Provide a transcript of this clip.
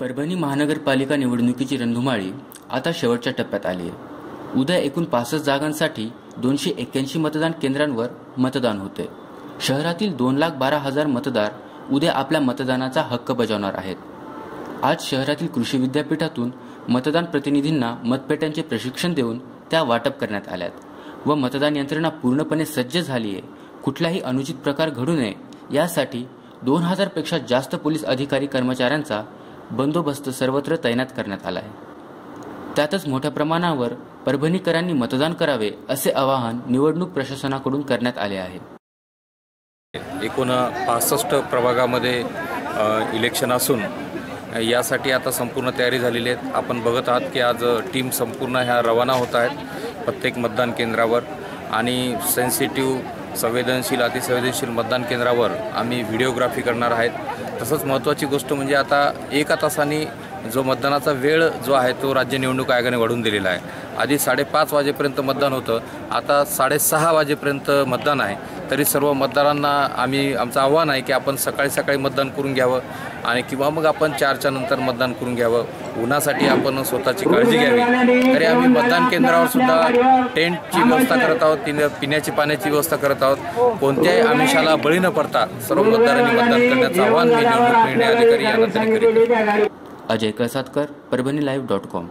परभणी महानगरपालिका निवडणुकीची रणधुमाळी आता शेवटच्या टप्प्यात आली आहे. उद्या एकूण पासष्ट जागांसाठी दोनशे एक्क्याऐंशी मतदान केंद्रांवर मतदान होते शहरातील दोन लाख बारा हजार मतदार उद्या आपल्या मतदानाचा हक्क बजावणार आहेत. आज शहरातील कृषी विद्यापीठातून मतदान प्रतिनिधींना मतपेट्यांचे प्रशिक्षण देऊन त्या वाटप करण्यात आल्यात व मतदान यंत्रणा पूर्णपणे सज्ज झाली आहे कुठलाही अनुचित प्रकार घडू नये यासाठी दोन हजारपेक्षा जास्त पोलीस अधिकारी कर्मचाऱ्यांचा बंदोबस्त सर्वत्र तैनात करण्यात आला आहे. त्यातच मोठ्या प्रमाणावर परभणीकरांनी मतदान करावे असे आवाहन निवडणूक प्रशासनाकडून करण्यात आले आहे. एकूण पासष्ट प्रभागामध्ये इलेक्शन असून यासाठी आता संपूर्ण तयारी झालेली आहे. आपण बघत आहात की आज टीम संपूर्ण ह्या रवाना होत आहेत प्रत्येक मतदान केंद्रावर. आणि सेन्सिटिव्ह संवेदनशील अतिसंवेदनशील मतदान केंद्रावर आम्ही व्हिडिओग्राफी करणार आहेत. तसंच महत्त्वाची गोष्ट म्हणजे आता एका तासाने जो मतदानाचा वेळ जो आहे तो राज्य निवडणूक आयोगाने वाढवून दिलेला आहे. आधी साडेपाच वाजेपर्यंत मतदान होतं. आता साडेसहा वाजेपर्यंत मतदान आहे. तरी सर्व मतदारांना आम्ही आमचं आव्हान आहे की आपण सकाळी सकाळी मतदान करून घ्यावं आणि किंवा मग आपण चारच्या नंतर मतदान करून घ्यावं. उन्हासाठी आपण स्वतःची काळजी घ्यावी. तरी आम्ही मतदान केंद्रावर सुद्धा टेंटची व्यवस्था करत आहोत पिण्या पिण्याची पाण्याची व्यवस्था करत आहोत. कोणत्याही आमिषाला बळी न पडता सर्व मतदारांनी मतदान करण्याचं आव्हान मी निवडणूक निर्णय अधिकारी यांना तरी Ajay Kasatkar Parbhani live dot com